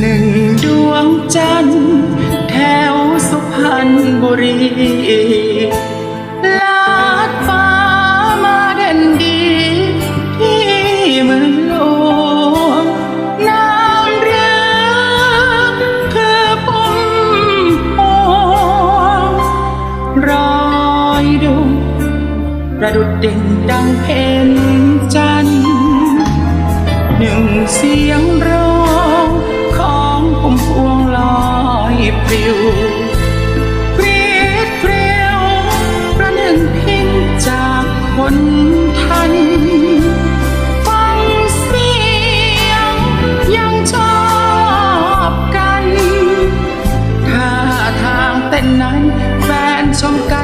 หนึ่งดวงจันทร์แถวสุพรรณบุรีลาดฟ้ามาเด่นดี ที่เมืองหลวงน้ำเรือคือปุ่มพวงรอยดวงประดุดเด่นดังเพ็ญจันทร์หนึ่งเสียงร้อง นทัน ฟังเสียงยังชอบกันท่าทางเต้นนั้นแฟนชมกัน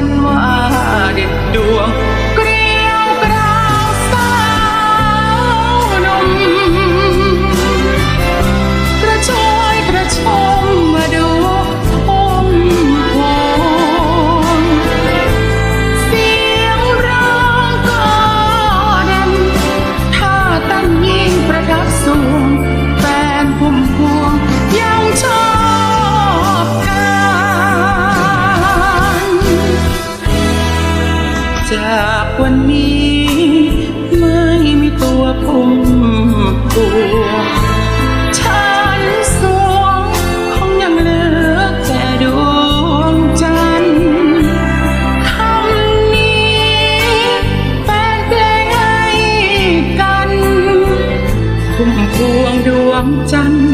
พุ่วงดวงจันทร์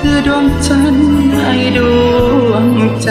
คือดวงจันทร์ให้ดวงใจ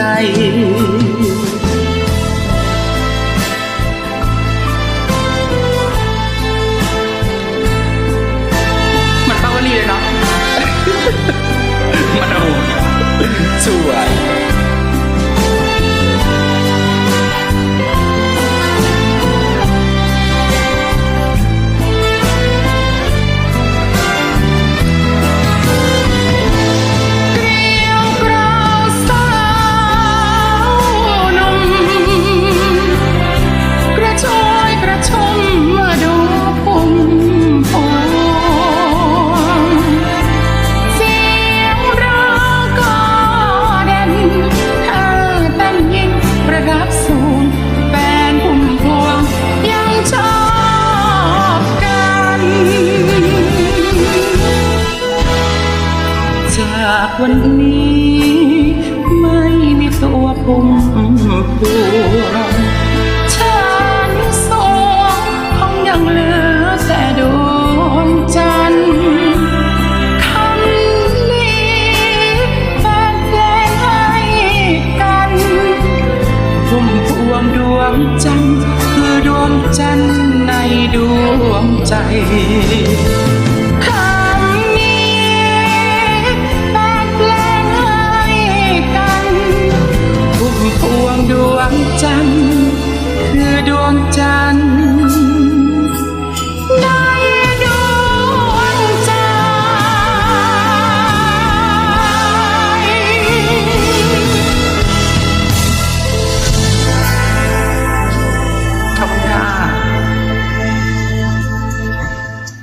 วันนี้ ไม่มีตัวพุ่มพวงฉันสวงคงยังเหลือแต่ดวงจันทร์คำนี้แฟนเพลงให้กันพุ่มพวงดวงจันทร์คือดวงจันทร์ในดวงใจ จันทร์คือดวงจันทร์